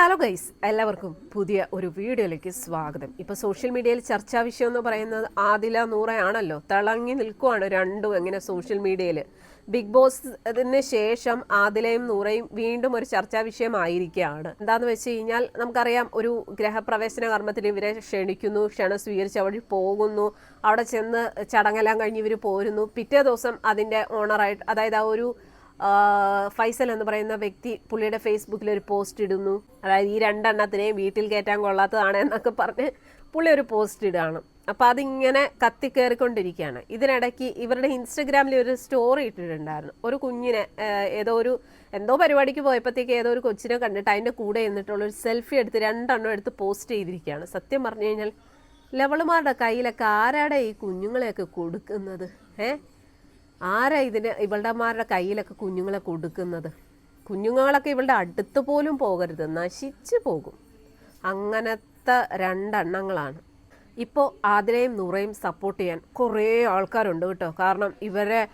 Hello guys എല്ലാവർക്കും പുതിയ ഒരു വീഡിയോയിലേക്ക് സ്വാഗതം. ഇപ്പോൾ സോഷ്യൽ മീഡിയയിൽ ചർച്ചാ വിഷയം എന്ന് പറയുന്നത് ആദില നൂറയാണല്ലോ തിളങ്ങി നിൽക്കുവാണ് രണ്ടും എങ്ങനെ സോഷ്യൽ മീഡിയയിൽ ബിഗ് ബോസ് അതിന് ശേഷം ആദിലയും നൂറയും വീണ്ടും ഒരു ചർച്ചാ വിഷയമായിരിക്കുകയാണ്. എന്താന്ന് വെച്ച് കഴിഞ്ഞാൽ നമുക്കറിയാം ഒരു ഗ്രഹപ്രവേശന കർമ്മത്തിൽ ഇവരെ ക്ഷണിക്കുന്നു ക്ഷണം സ്വീകരിച്ച് അവിടെ പോകുന്നു അവിടെ ചെന്ന് ചടങ്ങെല്ലാം കഴിഞ്ഞ് ഇവർ പോരുന്നു. പിറ്റേ ദിവസം അതിന്റെ ഓണറായിട്ട് അതായത് ആ ഒരു ഫൈസൽ എന്ന് പറയുന്ന വ്യക്തി പുള്ളിയുടെ ഫേസ്ബുക്കിൽ ഒരു പോസ്റ്റ് ഇടുന്നു. അതായത് ഈ രണ്ടെണ്ണത്തിനെയും വീട്ടിൽ കയറ്റാൻ കൊള്ളാത്തതാണ് എന്നൊക്കെ പറഞ്ഞ് പുള്ളി ഒരു പോസ്റ്റ് ഇടുകയാണ്. അപ്പോൾ അതിങ്ങനെ കത്തിക്കയറിക്കൊണ്ടിരിക്കുകയാണ് ഇതിനിടയ്ക്ക് ഇവരുടെ ഇൻസ്റ്റഗ്രാമിൽ ഒരു സ്റ്റോറി ഇട്ടിട്ടുണ്ടായിരുന്നു. ഒരു കുഞ്ഞിനെ ഏതോ ഒരു എന്തോ പരിപാടിക്ക് പോയപ്പോഴത്തേക്ക് ഏതോ ഒരു കൊച്ചിനെ കണ്ടിട്ട് അതിന്റെ കൂടെ നിന്നിട്ടുള്ള ഒരു സെൽഫി എടുത്ത് രണ്ടെണ്ണം എടുത്ത് പോസ്റ്റ് ചെയ്തിരിക്കുകയാണ്. സത്യം പറഞ്ഞു കഴിഞ്ഞാൽ ലെവളുമാരുടെ കയ്യിലൊക്കെ ആരാടെ ഈ കുഞ്ഞുങ്ങളെയൊക്കെ കൊടുക്കുന്നത്? ഏഹ് ആരാ ഇതിന് ഇവളുടെമാരുടെ കയ്യിലൊക്കെ കുഞ്ഞുങ്ങളെ കൊടുക്കുന്നത്? കുഞ്ഞുങ്ങളൊക്കെ ഇവളുടെ അടുത്ത് പോലും പോകരുത്. നശിച്ചു പോകും. അങ്ങനത്തെ രണ്ടെണ്ണങ്ങളാണ്. ഇപ്പോൾ ആതിരയും നൂറയും സപ്പോർട്ട് ചെയ്യാൻ കുറേ ആൾക്കാരുണ്ട് കേട്ടോ. കാരണം ഇവരെ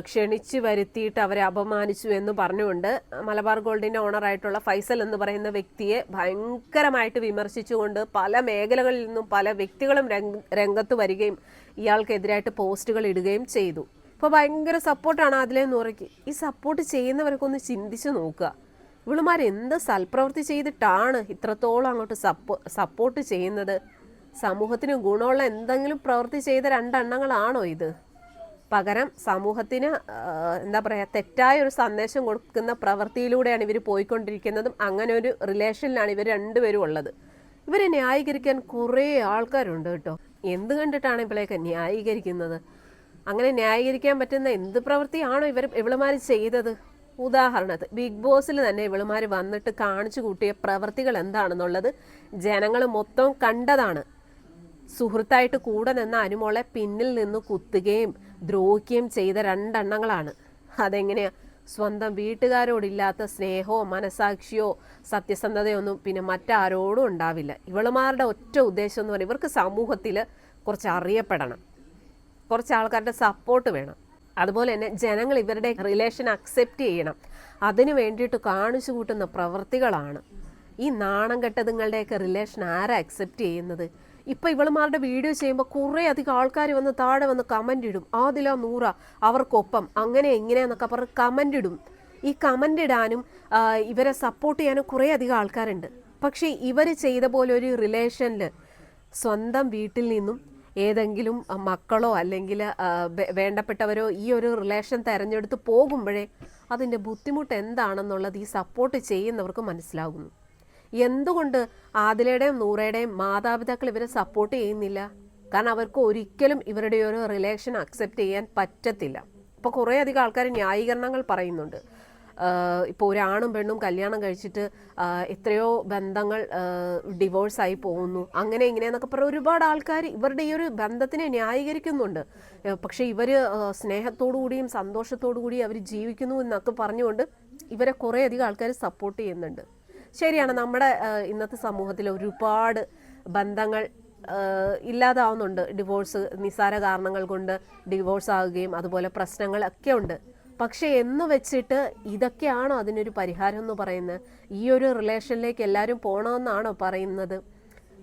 ക്ഷണിച്ചു വരുത്തിയിട്ട് അവരെ അപമാനിച്ചു എന്ന് പറഞ്ഞുകൊണ്ട് മലബാർ ഗോൾഡിന്റെ ഓണറായിട്ടുള്ള ഫൈസൽ എന്ന് പറയുന്ന വ്യക്തിയെ ഭയങ്കരമായിട്ട് വിമർശിച്ചുകൊണ്ട് പല മേഖലകളിൽ നിന്നും പല വ്യക്തികളും രംഗ- രംഗത്ത് വരികയും ഇയാൾക്കെതിരായിട്ട് പോസ്റ്റുകൾ ഇടുകയും ചെയ്തു. ഇപ്പോൾ ഭയങ്കര സപ്പോർട്ടാണ് അതിലെ നൂറയ്ക്ക് ഈ സപ്പോർട്ട് ചെയ്യുന്നവരൊക്കെ ഒന്ന് ചിന്തിച്ച് നോക്കുക. ഇവളുമാർ എന്ത് സൽപ്രവൃത്തി ചെയ്തിട്ടാണ് ഇത്രത്തോളം അങ്ങോട്ട് സപ്പോ സപ്പോർട്ട് ചെയ്യുന്നത്? സമൂഹത്തിന് ഗുണമുള്ള എന്തെങ്കിലും പ്രവൃത്തി ചെയ്ത രണ്ടെണ്ണങ്ങളാണോ ഇത്? പകരം സമൂഹത്തിന് എന്താ പറയുക തെറ്റായ ഒരു സന്ദേശം കൊടുക്കുന്ന പ്രവൃത്തിയിലൂടെയാണ് ഇവർ പോയിക്കൊണ്ടിരിക്കുന്നതും അങ്ങനെ ഒരു റിലേഷനിലാണ് ഇവർ രണ്ടുപേരും ഉള്ളത്. ഇവരെ ന്യായീകരിക്കാൻ കുറേ ആൾക്കാരുണ്ട് കേട്ടോ. എന്ത് കണ്ടിട്ടാണ് ഇവളെയൊക്കെ ന്യായീകരിക്കുന്നത്? അങ്ങനെ ന്യായീകരിക്കാൻ പറ്റുന്ന എന്ത് പ്രവൃത്തിയാണോ ഇവർ ഇവളുമാർ ചെയ്തത്? ഉദാഹരണത്തിന് ബിഗ് ബോസിൽ തന്നെ ഇവളുമാർ വന്നിട്ട് കാണിച്ചു കൂട്ടിയ പ്രവൃത്തികൾ എന്താണെന്നുള്ളത് ജനങ്ങൾ മൊത്തം കണ്ടതാണ്. സുഹൃത്തായിട്ട് കൂടെ നിന്ന അനുമോളെ പിന്നിൽ നിന്ന് കുത്തുകയും ദ്രോഹിക്കുകയും ചെയ്ത രണ്ടെണ്ണങ്ങളാണ്. അതെങ്ങനെയാ? സ്വന്തം വീട്ടുകാരോടില്ലാത്ത സ്നേഹമോ മനസാക്ഷിയോ സത്യസന്ധതയോ ഒന്നും പിന്നെ മറ്റാരോടും ഉണ്ടാവില്ല. ഇവളുമാരുടെ ഒറ്റ ഉദ്ദേശം എന്ന് പറയുന്നത് ഇവർക്ക് സമൂഹത്തിൽ കുറച്ച് അറിയപ്പെടണം കുറച്ച് ആൾക്കാരുടെ സപ്പോർട്ട് വേണം. അതുപോലെ തന്നെ ജനങ്ങൾ ഇവരുടെ റിലേഷൻ അക്സെപ്റ്റ് ചെയ്യണം. അതിനു വേണ്ടിയിട്ട് കാണിച്ചു കൂട്ടുന്ന പ്രവൃത്തികളാണ് ഈ നാണം കെട്ടതുങ്ങളുടെയൊക്കെ റിലേഷൻ ആരാ അക്സെപ്റ്റ് ചെയ്യുന്നത്? ഇപ്പം ഇവളുമാരുടെ വീഡിയോ ചെയ്യുമ്പോൾ കുറേ അധികം ആൾക്കാർ വന്ന് താഴെ വന്ന് കമന്റ് ഇടും. ആദില നൂറ അവർക്കൊപ്പം. അങ്ങനെ എങ്ങനെയാന്നൊക്കെ പറഞ്ഞ് കമന്റ് ഇടും. ഈ കമന്റ് ഇടാനും ഇവരെ സപ്പോർട്ട് ചെയ്യാനും കുറേ അധികം ആൾക്കാരുണ്ട്. പക്ഷേ ഇവർ ചെയ്ത പോലെ ഒരു റിലേഷനിൽ സ്വന്തം വീട്ടിൽ നിന്നും ഏതെങ്കിലും മക്കളോ അല്ലെങ്കിൽ വേണ്ടപ്പെട്ടവരോ ഈ ഒരു റിലേഷൻ തിരഞ്ഞെടുത്ത് പോകുമ്പോഴേ അതിന്റെ ബുദ്ധിമുട്ട് എന്താണെന്നുള്ളത് ഈ സപ്പോർട്ട് ചെയ്യുന്നവർക്ക് മനസ്സിലാകുന്നു. എന്തുകൊണ്ട് ആദിലയുടെയും നൂറയുടെയും മാതാപിതാക്കൾ ഇവരെ സപ്പോർട്ട് ചെയ്യുന്നില്ല? കാരണം അവർക്ക് ഒരിക്കലും ഇവരുടെ ഒരു റിലേഷൻ അക്സെപ്റ്റ് ചെയ്യാൻ പറ്റത്തില്ല. അപ്പോൾ കുറേ അധികം ആൾക്കാർ ന്യായീകരണങ്ങൾ പറയുന്നുണ്ട്. ഇപ്പോൾ ഒരാണും പെണ്ണും കല്യാണം കഴിച്ചിട്ട് എത്രയോ ബന്ധങ്ങൾ ഡിവോഴ്സായി പോകുന്നു. അങ്ങനെ ഇങ്ങനെയെന്നൊക്കെ പറഞ്ഞ ഒരുപാട് ആൾക്കാർ ഇവരുടെ ഈ ഒരു ബന്ധത്തിനെ ന്യായീകരിക്കുന്നുണ്ട്. പക്ഷേ ഇവർ സ്നേഹത്തോടു കൂടിയും സന്തോഷത്തോടു കൂടിയും അവർ ജീവിക്കുന്നു എന്നൊക്കെ പറഞ്ഞുകൊണ്ട് ഇവരെ കുറേയധികം ആൾക്കാർ സപ്പോർട്ട് ചെയ്യുന്നുണ്ട്. ശരിയാണ് നമ്മുടെ ഇന്നത്തെ സമൂഹത്തിൽ ഒരുപാട് ബന്ധങ്ങൾ ഇല്ലാതാവുന്നുണ്ട്. ഡിവോഴ്സ് നിസ്സാര കാരണങ്ങൾ കൊണ്ട് ഡിവോഴ്സ് ആവുകയും അതുപോലെ പ്രശ്നങ്ങളൊക്കെ ഉണ്ട്. പക്ഷെ എന്ന് വെച്ചിട്ട് ഇതൊക്കെയാണോ അതിനൊരു പരിഹാരം എന്ന് പറയുന്നത്? ഈ ഒരു റിലേഷനിലേക്ക് എല്ലാവരും പോകണമെന്നാണോ പറയുന്നത്?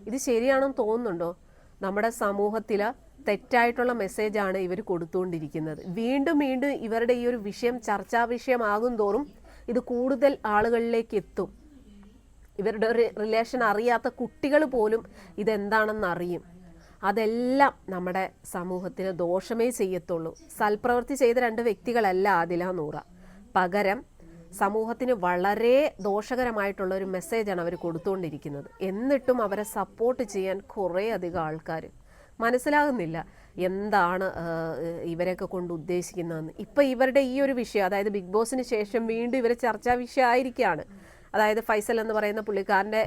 ഇത് ശരിയാണെന്ന് തോന്നുന്നുണ്ടോ? നമ്മുടെ സമൂഹത്തിൽ തെറ്റായിട്ടുള്ള മെസ്സേജാണ് ഇവർ കൊടുത്തുകൊണ്ടിരിക്കുന്നത്. വീണ്ടും വീണ്ടും ഇവരുടെ ഈ ഒരു വിഷയം ചർച്ചാ വിഷയമാകും തോറും ഇത് കൂടുതൽ ആളുകളിലേക്ക് എത്തും. ഇവരുടെ ഒരു റിലേഷൻ അറിയാത്ത കുട്ടികൾ പോലും ഇതെന്താണെന്ന് അറിയും. അതെല്ലാം നമ്മുടെ സമൂഹത്തിന് ദോഷമേ ചെയ്യത്തുള്ളൂ. സൽപ്രവൃത്തി ചെയ്ത രണ്ട് വ്യക്തികളല്ല ആദില നൂറ. പകരം സമൂഹത്തിന് വളരെ ദോഷകരമായിട്ടുള്ള ഒരു മെസ്സേജാണ് അവർ കൊടുത്തുകൊണ്ടിരിക്കുന്നത് എന്നിട്ടും അവരെ സപ്പോർട്ട് ചെയ്യാൻ കുറേ അധികം ആൾക്കാർ മനസ്സിലാകുന്നില്ല എന്താണ് ഇവരെയൊക്കെ കൊണ്ട് ഉദ്ദേശിക്കുന്നതെന്ന്. ഇപ്പം ഇവരുടെ ഈ ഒരു വിഷയം അതായത് ബിഗ് ബോസിന് ശേഷം വീണ്ടും ഇവരെ ചർച്ചാ വിഷയമായിരിക്കുകയാണ് അതായത് ഫൈസൽ എന്ന് പറയുന്ന പുള്ളിക്കാരന്റെ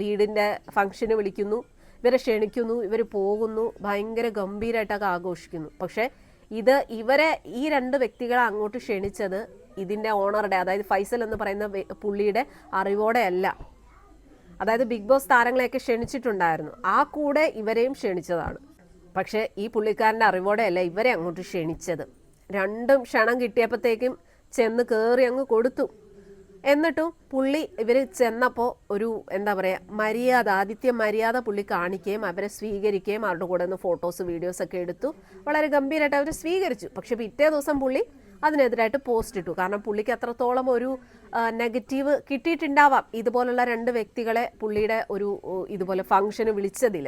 വീടിന്റെ ഫംഗ്ഷന് വിളിക്കുന്നു. ഇവരെ ക്ഷണിക്കുന്നു ഇവർ പോകുന്നു ഭയങ്കര ഗംഭീരമായിട്ടൊക്കെ ആഘോഷിക്കുന്നു. പക്ഷേ ഇത് ഇവരെ ഈ രണ്ട് വ്യക്തികളെ അങ്ങോട്ട് ക്ഷണിച്ചത് ഇതിന്റെ ഓണറുടെ അതായത് ഫൈസൽ എന്ന് പറയുന്ന പുള്ളിയുടെ അറിവോടെ അല്ല അതായത് ബിഗ് ബോസ് താരങ്ങളെയൊക്കെ ക്ഷണിച്ചിട്ടുണ്ടായിരുന്നു. ആ കൂടെ ഇവരെയും ക്ഷണിച്ചതാണ്. പക്ഷേ ഈ പുള്ളിക്കാരന്റെ അറിവോടെ അല്ല ഇവരെ അങ്ങോട്ട് ക്ഷണിച്ചത്. രണ്ടും ക്ഷണം കിട്ടിയപ്പോഴത്തേക്കും ചെന്ന് കയറി അങ്ങ് കൊടുത്തു. എന്നിട്ടും പുള്ളി ഇവർ ചെന്നപ്പോൾ ഒരു എന്താ പറയുക മര്യാദ ആദിത്യ മര്യാദ പുള്ളി കാണിക്കുകയും അവരെ സ്വീകരിക്കുകയും അവരുടെ കൂടെ നിന്ന് ഫോട്ടോസ് വീഡിയോസ് ഒക്കെ എടുത്തു. വളരെ ഗംഭീരമായിട്ട് അവരെ സ്വീകരിച്ചു. പക്ഷെ പിറ്റേ ദിവസം പുള്ളി അതിനെതിരായിട്ട് പോസ്റ്റ് ഇട്ടു. കാരണം പുള്ളിക്ക് അത്രത്തോളം ഒരു നെഗറ്റീവ് കിട്ടിയിട്ടുണ്ടാവാം. ഇതുപോലുള്ള രണ്ട് വ്യക്തികളെ പുള്ളിയുടെ ഒരു ഇതുപോലെ ഫംഗ്ഷന് വിളിച്ചതിൽ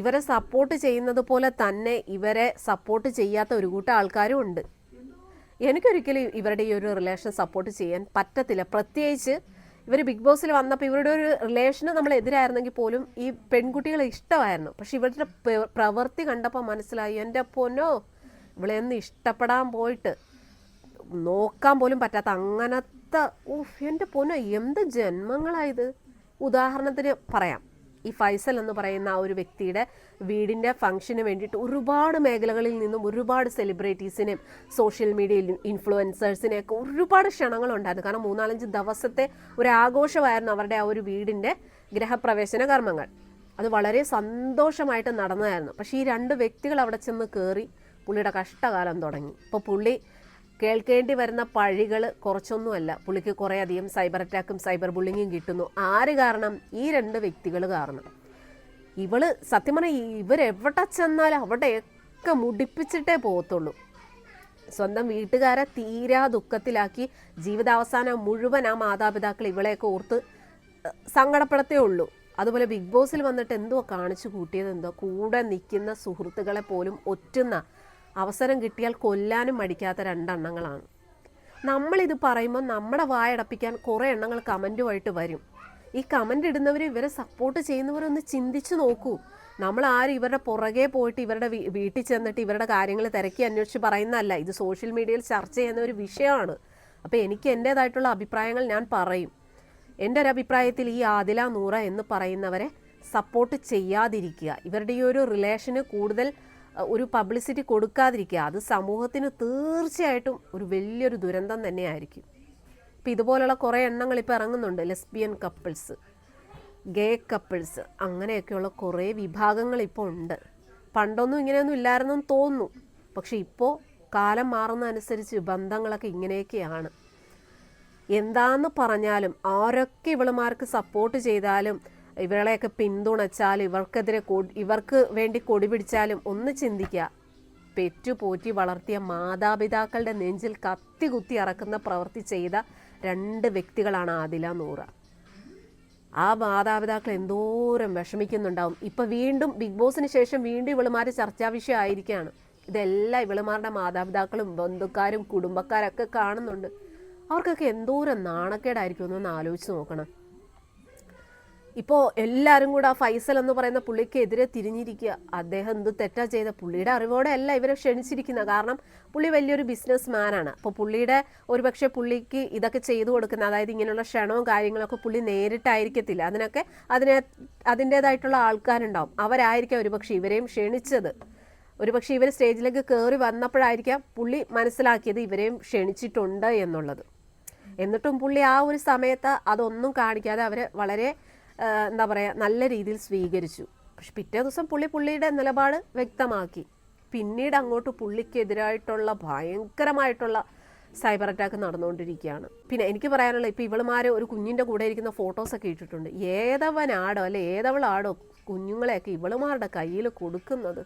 ഇവരെ സപ്പോർട്ട് ചെയ്യുന്നത് പോലെ തന്നെ ഇവരെ സപ്പോർട്ട് ചെയ്യാത്ത ഒരു കൂട്ടം ആൾക്കാരും ഉണ്ട്. എനിക്കൊരിക്കലും ഇവരുടെ ഈ ഒരു റിലേഷൻ സപ്പോർട്ട് ചെയ്യാൻ പറ്റത്തില്ല. പ്രത്യേകിച്ച് ഇവർ ബിഗ് ബോസിൽ വന്നപ്പോൾ ഇവരുടെ ഒരു റിലേഷന് നമ്മൾ എതിരായിരുന്നെങ്കിൽ പോലും ഈ പെൺകുട്ടികളെ ഇഷ്ടമായിരുന്നു. പക്ഷെ ഇവരുടെ പ്ര- പ്രവൃത്തി കണ്ടപ്പോൾ മനസ്സിലായി എന്റെ പൊന്നോ ഇവളെ ഒന്ന് ഇഷ്ടപ്പെടാൻ പോയിട്ട് നോക്കാൻ പോലും പറ്റാത്ത അങ്ങനത്തെ ഊഫ് എന്റെ പൊന്നോ എന്ത് ജന്മങ്ങളായത് ഉദാഹരണത്തിന് പറയാം. ഈ ഫൈസൽ എന്ന് പറയുന്ന ആ ഒരു വ്യക്തിയുടെ വീടിന്റെ ഫംഗ്ഷന് വേണ്ടിയിട്ട് ഒരുപാട് മേഖലകളിൽ നിന്നും ഒരുപാട് സെലിബ്രിറ്റീസിനെയും സോഷ്യൽ മീഡിയയിൽ ഇൻഫ്ലുവൻസേഴ്സിനെയൊക്കെ ഒരുപാട് ക്ഷണങ്ങളുണ്ടായിരുന്നു. കാരണം മൂന്നാലഞ്ച് ദിവസത്തെ ഒരു ആഘോഷമായിരുന്നു അവരുടെ ആ ഒരു വീടിന്റെ ഗ്രഹപ്രവേശന കർമ്മങ്ങൾ. അത് വളരെ സന്തോഷമായിട്ട് നടന്നതായിരുന്നു. പക്ഷേ ഈ രണ്ട് വ്യക്തികൾ അവിടെ ചെന്ന് കയറി പുള്ളിയുടെ കഷ്ടകാലം തുടങ്ങി. ഇപ്പോൾ പുള്ളി കേൾക്കേണ്ടി വരുന്ന പഴികൾ കുറച്ചൊന്നുമല്ല. പുള്ളിക്ക് കുറേ അധികം സൈബർ അറ്റാക്കും സൈബർ ബുള്ളിങ്ങും കിട്ടുന്നു. ആര് കാരണം? ഈ രണ്ട് വ്യക്തികൾ കാരണം. ഇവൾ സത്യം പറഞ്ഞാൽ ഇവരെവിടെ ചെന്നാലും അവിടെയൊക്കെ മുടിപ്പിച്ചിട്ടേ പോകത്തുള്ളൂ. സ്വന്തം വീട്ടുകാരെ തീരാ ദുഃഖത്തിലാക്കി ജീവിതാവസാനം മുഴുവൻ ആ മാതാപിതാക്കൾ ഇവളെയൊക്കെ ഓർത്ത് സങ്കടപ്പെടത്തേ ഉള്ളൂ. അതുപോലെ ബിഗ് ബോസിൽ വന്നിട്ട് എന്തോ കാണിച്ചു കൂട്ടിയത്? എന്തോ കൂടെ നിൽക്കുന്ന സുഹൃത്തുക്കളെ പോലും ഒറ്റുന്ന അവസരം കിട്ടിയാൽ കൊല്ലാനും മടിക്കാത്ത രണ്ടെണ്ണങ്ങളാണ്. നമ്മളിത് പറയുമ്പോൾ നമ്മുടെ വായടപ്പിക്കാൻ കുറേ എണ്ണങ്ങൾ കമന്റുമായിട്ട് വരും. ഈ കമന്റ് ഇടുന്നവർ ഇവരെ സപ്പോർട്ട് ചെയ്യുന്നവരൊന്ന് ചിന്തിച്ചു നോക്കൂ. നമ്മൾ ആരും ഇവരുടെ പുറകെ പോയിട്ട് ഇവരുടെ വീട്ടിൽ ചെന്നിട്ട് ഇവരുടെ കാര്യങ്ങൾ തിരക്കി അന്വേഷിച്ച് പറയുന്നതല്ല. ഇത് സോഷ്യൽ മീഡിയയിൽ ചർച്ച ചെയ്യുന്ന ഒരു വിഷയമാണ്. അപ്പോൾ എനിക്ക് എന്റേതായിട്ടുള്ള അഭിപ്രായങ്ങൾ ഞാൻ പറയും. എന്റെ ഒരു അഭിപ്രായത്തിൽ ഈ ആദില നൂറ എന്ന് പറയുന്നവരെ സപ്പോർട്ട് ചെയ്യാതിരിക്കുക. ഇവരുടെ ഈ ഒരു റിലേഷന് കൂടുതൽ ഒരു പബ്ലിസിറ്റി കൊടുക്കാതിരിക്കുക. അത് സമൂഹത്തിന് തീർച്ചയായിട്ടും ഒരു വലിയൊരു ദുരന്തം തന്നെയായിരിക്കും. ഇപ്പം ഇതുപോലുള്ള കുറേ എണ്ണങ്ങൾ ഇപ്പോൾ ഇറങ്ങുന്നുണ്ട്. ലെസ്ബിയൻ കപ്പിൾസ് ഗേ കപ്പിൾസ് അങ്ങനെയൊക്കെയുള്ള കുറേ വിഭാഗങ്ങൾ ഇപ്പോൾ ഉണ്ട്. പണ്ടൊന്നും ഇങ്ങനെയൊന്നും ഇല്ലായിരുന്നെന്ന് തോന്നുന്നു. പക്ഷെ ഇപ്പോൾ കാലം മാറുന്നതനുസരിച്ച് ബന്ധങ്ങളൊക്കെ ഇങ്ങനെയൊക്കെയാണ്. എന്താന്ന് പറഞ്ഞാലും ആരൊക്കെ ഇവളുമാർക്ക് സപ്പോർട്ട് ചെയ്താലും ഇവളെയൊക്കെ പിന്തുണച്ചാൽ ഇവർക്കെതിരെ ഇവർക്ക് വേണ്ടി കൊടി പിടിച്ചാലും ഒന്ന് ചിന്തിക്കുക. പെറ്റു പോറ്റി വളർത്തിയ മാതാപിതാക്കളുടെ നെഞ്ചിൽ കത്തി കുത്തി അറക്കുന്ന പ്രവൃത്തി ചെയ്ത രണ്ട് വ്യക്തികളാണ് ആദില നൂറ. ആ മാതാപിതാക്കൾ എന്തോരം വിഷമിക്കുന്നുണ്ടാവും. ഇപ്പം വീണ്ടും ബിഗ് ബോസിന് ശേഷം വീണ്ടും ഇവളുമാർ ചർച്ചാ വിഷയമായിരിക്കുകയാണ്. ഇതെല്ലാം ഇവളുമാരുടെ മാതാപിതാക്കളും ബന്ധുക്കാരും കുടുംബക്കാരൊക്കെ കാണുന്നുണ്ട്. അവർക്കൊക്കെ എന്തോരം നാണക്കേടായിരിക്കും എന്നൊന്ന് ആലോചിച്ച് നോക്കണം. ഇപ്പോൾ എല്ലാവരും കൂടെ ആ ഫൈസൽ എന്ന് പറയുന്ന പുള്ളിക്കെതിരെ തിരിഞ്ഞിരിക്കുക. അദ്ദേഹം എന്ത് തെറ്റാ ചെയ്ത പുള്ളിയുടെ അറിവോടെ അല്ല ഇവരെ ക്ഷണിച്ചിരിക്കുന്നത്. കാരണം പുള്ളി വലിയൊരു ബിസിനസ് മാനാണ് അപ്പോൾ പുള്ളിയുടെ ഒരുപക്ഷെ പുള്ളിക്ക് ഇതൊക്കെ ചെയ്തു കൊടുക്കുന്ന അതായത് ഇങ്ങനെയുള്ള ക്ഷണവും കാര്യങ്ങളൊക്കെ പുള്ളി നേരിട്ടായിരിക്കത്തില്ല. അതിനൊക്കെ അതിനെ അതിന്റേതായിട്ടുള്ള ആൾക്കാരുണ്ടാവും. അവരായിരിക്കാം ഒരുപക്ഷെ ഇവരെയും ക്ഷണിച്ചത്. ഒരുപക്ഷെ ഇവർ സ്റ്റേജിലേക്ക് കയറി വന്നപ്പോഴായിരിക്കാം പുള്ളി മനസ്സിലാക്കിയത് ഇവരെയും ക്ഷണിച്ചിട്ടുണ്ട് എന്നുള്ളത്. എന്നിട്ടും പുള്ളി ആ ഒരു സമയത്ത് അതൊന്നും കാണിക്കാതെ അവരെ വളരെ എന്താ പറയുക നല്ല രീതിയിൽ സ്വീകരിച്ചു. പക്ഷെ പിറ്റേ ദിവസം പുള്ളി പുള്ളിയുടെ നിലപാട് വ്യക്തമാക്കി. പിന്നീട് അങ്ങോട്ട് പുള്ളിക്കെതിരായിട്ടുള്ള ഭയങ്കരമായിട്ടുള്ള സൈബർ അറ്റാക്ക് നടന്നുകൊണ്ടിരിക്കുകയാണ്. പിന്നെ എനിക്ക് പറയാനുള്ള ഇപ്പോൾ ഇവളുമാർ ഒരു കുഞ്ഞിന്റെ കൂടെ ഇരിക്കുന്ന ഫോട്ടോസൊക്കെ ഇട്ടിട്ടുണ്ട്. ഏതവനാടോ അല്ലെ ഏതവളാടോ കുഞ്ഞുങ്ങളെയൊക്കെ ഇവളുമാരുടെ കയ്യിൽ കൊടുക്കുന്നത്?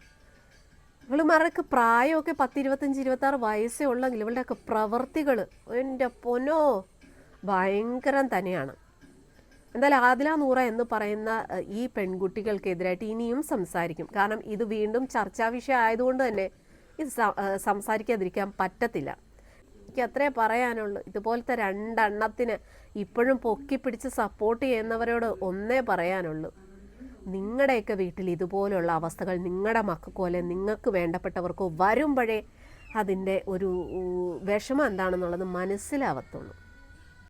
ഇവളുമാരൊക്കെ പ്രായമൊക്കെ പത്ത് ഇരുപത്തഞ്ച് ഇരുപത്താറ് വയസ്സേ ഉള്ളെങ്കിൽ ഇവളുടെയൊക്കെ പ്രവർത്തികൾ എന്റെ പൊനോ ഭയങ്കരം തന്നെയാണ്. എന്തായാലും ആദില നൂറ എന്ന് പറയുന്ന ഈ പെൺകുട്ടികൾക്കെതിരായിട്ട് ഇനിയും സംസാരിക്കും. കാരണം ഇത് വീണ്ടും ചർച്ചാ വിഷയം ആയതുകൊണ്ട് തന്നെ ഇത് സംസാരിക്കാതിരിക്കാൻ പറ്റത്തില്ല. എനിക്ക് അത്രേ പറയാനുള്ളൂ. ഇതുപോലത്തെ രണ്ടെണ്ണത്തിന് ഇപ്പോഴും പൊക്കി പിടിച്ച് സപ്പോർട്ട് ചെയ്യുന്നവരോട് ഒന്നേ പറയാനുള്ളൂ. നിങ്ങളുടെയൊക്കെ വീട്ടിൽ ഇതുപോലുള്ള അവസ്ഥകൾ നിങ്ങളുടെ മക്കൾക്കോ അല്ലെ നിങ്ങൾക്ക് വേണ്ടപ്പെട്ടവർക്കോ വരുമ്പോഴേ അതിന്റെ ഒരു വിഷമം എന്താണെന്നുള്ളത് മനസ്സിലാവത്തുള്ളൂ.